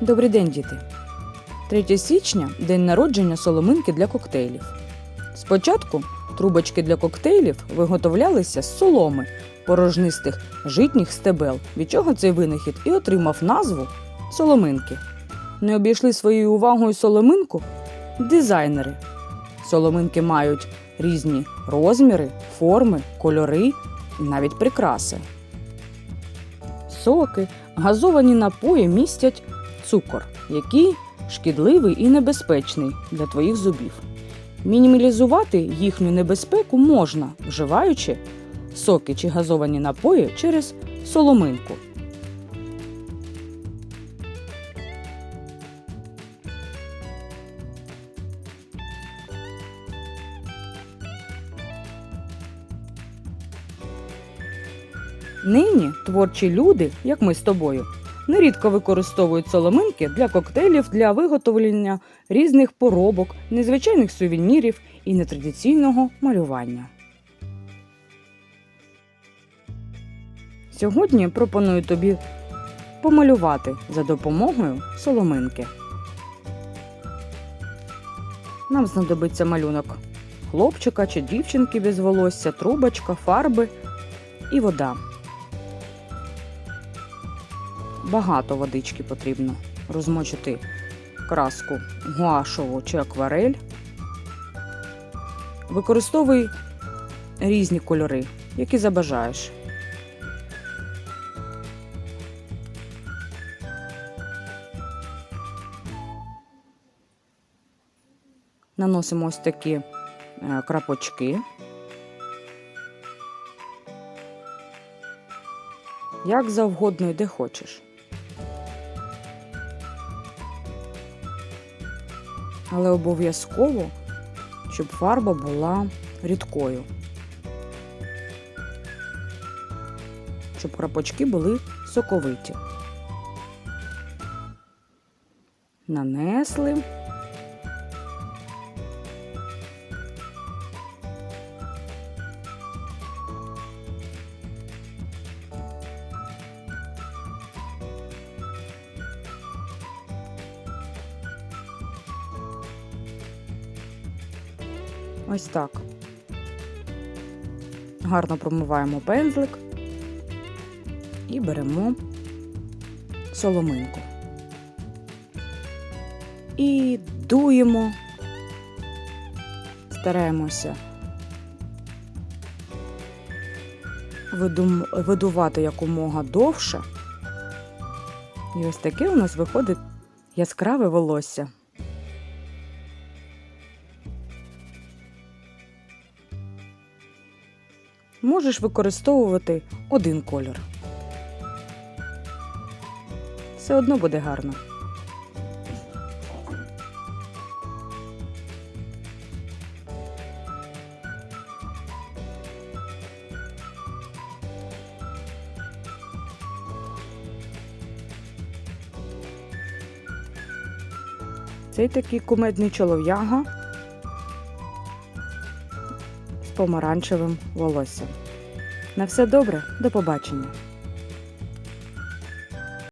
Добрий день, діти! 3 січня день народження соломинки для коктейлів. Спочатку трубочки для коктейлів виготовлялися з соломи, порожнистих житніх стебел, від чого цей винахід і отримав назву соломинки. Не обійшли своєю увагою соломинку дизайнери. Соломинки мають різні розміри, форми, кольори і навіть прикраси. Соки, газовані напої містять цукор, який шкідливий і небезпечний для твоїх зубів. Мінімалізувати їхню небезпеку можна, вживаючи соки чи газовані напої через соломинку. Нині творчі люди, як ми з тобою, нерідко використовують соломинки для коктейлів для виготовлення різних поробок, незвичайних сувенірів і нетрадиційного малювання. Сьогодні пропоную тобі помалювати за допомогою соломинки. Нам знадобиться малюнок хлопчика чи дівчинки без волосся, трубочка, фарби і вода. Багато водички потрібно розмочити краску гуашову чи акварель. Використовуй різні кольори, які забажаєш. Наносимо ось такі е, крапочки. Як завгодно і де хочеш. Але обов'язково, щоб фарба була рідкою. Щоб крапочки були соковиті. Нанесли. Ось так. Гарно промиваємо пензлик і беремо соломинку. І дуємо, стараємося видувати якомога довше. І ось таке у нас виходить яскраве волосся. Можеш використовувати один колір. Все одно буде гарно. Цей такий кумедний чолов'яга помаранчевим волоссям. На все добре, до побачення!